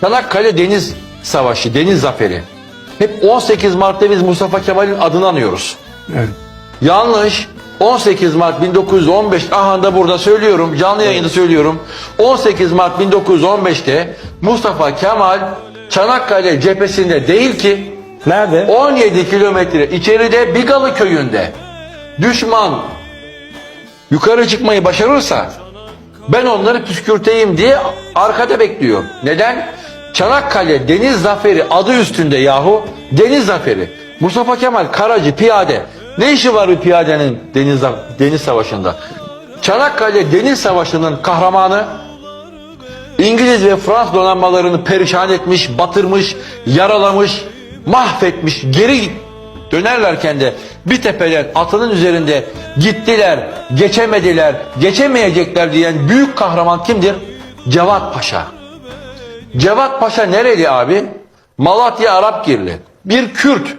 Çanakkale Deniz Savaşı, Deniz Zaferi. Hep 18 Mart'ta biz Mustafa Kemal'in adını anıyoruz. Evet. Yanlış. 18 Mart 1915 aha da burada söylüyorum canlı yayında söylüyorum 18 Mart 1915'te Mustafa Kemal Çanakkale cephesinde değil ki Nerede? 17 kilometre içeride Bigalı köyünde düşman yukarı çıkmayı başarırsa ben onları püskürteyim diye arkada bekliyor. Neden? Çanakkale Deniz Zaferi adı üstünde yahu. Deniz Zaferi. Mustafa Kemal Karacı piyade. Ne işi var bir piyadenin deniz, deniz savaşında? Çanakkale Deniz Savaşı'nın kahramanı İngiliz ve Fransız donanmalarını perişan etmiş, batırmış, yaralamış, mahvetmiş, geri dönerlerken de bir tepeden atının üzerinde gittiler, geçemediler, geçemeyecekler diyen büyük kahraman kimdir? Cevat Paşa. Cevat Paşa nereli abi? Malatya Arapgirli. Bir Kürt.